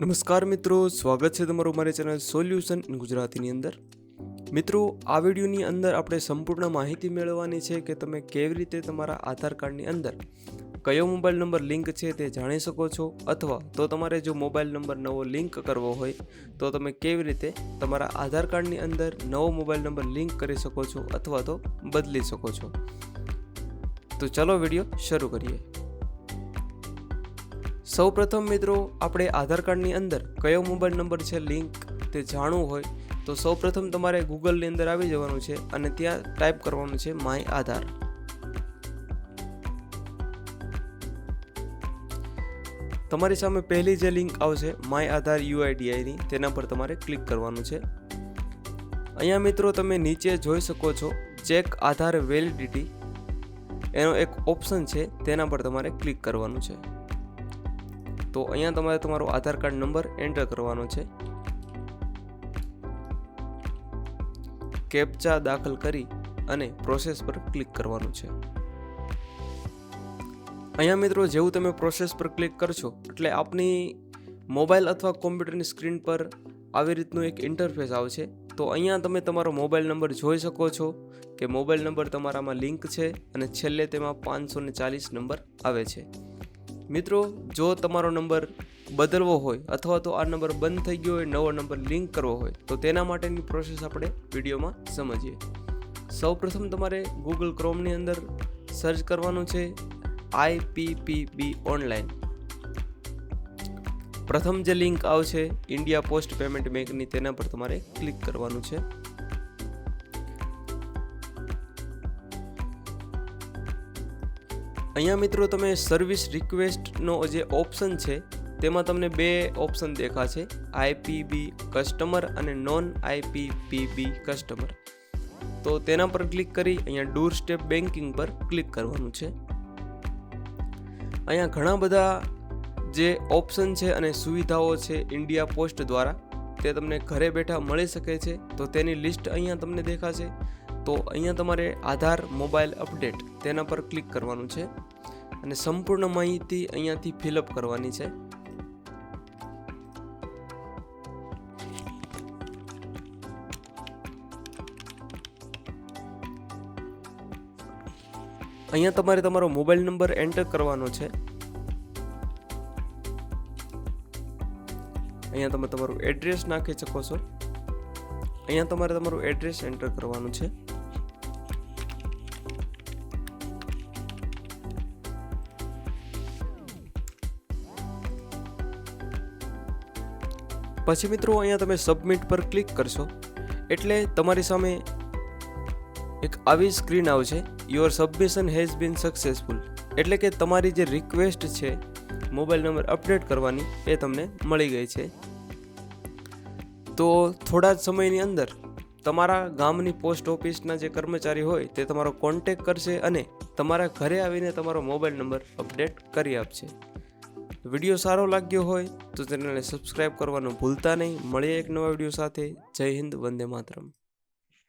નમસ્કાર મિત્રો, સ્વાગત છે તમારું મારી ચેનલ સોલ્યુશન ઇન ગુજરાતીની અંદર. મિત્રો, આ વિડીયોની અંદર આપણે સંપૂર્ણ માહિતી મેળવવાની છે કે તમે કેવી રીતે તમારા આધાર કાર્ડની અંદર કયો મોબાઈલ નંબર લિંક છે તે જાણી શકો છો, અથવા તો તમારે જો મોબાઈલ નંબર નવો લિંક કરવો હોય, તો તમે કેવી રીતે તમારા આધાર કાર્ડની અંદર નવો મોબાઈલ નંબર લિંક કરી શકો છો, અથવા તો બદલી શકો છો. તો ચલો વીડિયો શરૂ કરીએ. સૌપ્રથમ મિત્રો, આપણે આધાર કાર્ડની અંદર કયો મોબાઈલ નંબર છે, લિંક તે જાણવું હોય તો સૌપ્રથમ તમારે ગૂગલની અંદર આવી જવાનું છે અને ત્યાં ટાઈપ કરવાનું છે માય આધાર. તમારી સામે પહેલી જે લિંક આવશે, માય આધાર યુઆઈડીઆઈની, તેના પર તમારે ક્લિક કરવાનું છે. અહીંયા મિત્રો તમે નીચે જોઈ શકો છો, ચેક આધાર વેલિડિટી એનો એક ઓપ્શન છે, તેના પર તમારે ક્લિક કરવાનું છે. તો અહીંયા તમારે તમારો આધાર કાર્ડ નંબર એન્ટર કરવાનો છે. કેપ્ચા દાખલ કરી અને પ્રોસેસ પર ક્લિક કરવાનું છે. અહીંયા મિત્રો જેવું તમે પ્રોસેસ પર ક્લિક કરશો એટલે આપની મોબાઈલ અથવા કોમ્પ્યુટરની સ્ક્રીન પર આવી રીતનું એક ઇન્ટરફેસ આવશે. તો અહીંયા તમે તમારો મોબાઈલ નંબર જોઈ શકો છો કે મોબાઈલ નંબર તમારામાં લિંક છે અને છેલ્લે તેમાં પાંચસો ને ચાલીસ નંબર આવે છે. મિત્રો, જો તમારો નંબર બદલવો હોય અથવા તો આ નંબર બંધ થઈ ગયો હોય, નવો નંબર લિંક કરવો હોય, તો તેના માટેની પ્રોસેસ આપણે વિડીયોમાં સમજીએ. સૌપ્રથમ તમારે ગૂગલ ક્રોમની અંદર સર્ચ કરવાનું છે આઈપીપીબી ઓનલાઈન. પ્રથમ જે લિંક આવશે, ઇન્ડિયા પોસ્ટ પેમેન્ટ બેંકની, તેના પર તમારે ક્લિક કરવાનું છે. અહીંયા મિત્રો તમે સર્વિસ રિક્વેસ્ટનો જે ઓપ્શન છે, તેમાં તમને બે ઓપ્શન દેખાશે. આઈપીબી કસ્ટમર અને નોન આઈપીપીબી કસ્ટમર તો તેના પર ક્લિક કરી અહીંયા ડોર સ્ટેપ બેન્કિંગ પર ક્લિક કરવાનું છે. અહીંયા ઘણા બધા જે ઓપ્શન છે અને સુવિધાઓ છે ઇન્ડિયા પોસ્ટ દ્વારા, તે તમને ઘરે બેઠા મળી શકે છે. તો તેની લિસ્ટ અહીંયા તમને દેખાશે. તો અહીંયા તમારે આધાર, મોબાઈલ અપડેટ તેના પર ક્લિક કરવાનું છે અને સંપૂર્ણ માહિતી અહીંયાથી ફિલઅપ કરવાની છે. અહીંયા તમારે તમારો મોબાઈલ નંબર એન્ટર કરવાનો છે. અહીંયા તમે તમારું એડ્રેસ નાખી શકો છો. અહીંયા તમારે તમારું એડ્રેસ એન્ટર કરવાનું છે. પછી મિત્રો અહીંયા તમે સબમિટ પર ક્લિક કરશો. એટલે તમારી સામે એક આવી સ્ક્રીન આવશે. Your submission has been successful એટલે કે તમારી જે રિક્વેસ્ટ છે મોબાઈલ નંબર અપડેટ કરવાની, એ તમને મળી ગઈ છે. તો થોડા જ સમયની અંદર તમારા ગામની પોસ્ટ ઓફિસના જે કર્મચારી હોય, તે તમારો કોન્ટેક કરશે અને તમારા ઘરે આવીને તમારો મોબાઈલ નંબર અપડેટ કરી આપશે. વીડિયો સારો લાગ્યો હોય તો ચેનલને સબસ્ક્રાઈબ કરવાનું ભૂલતા નહીં. મળીએ એક નવા વીડિયો સાથે. જય હિન્દ, વંદે માતરમ.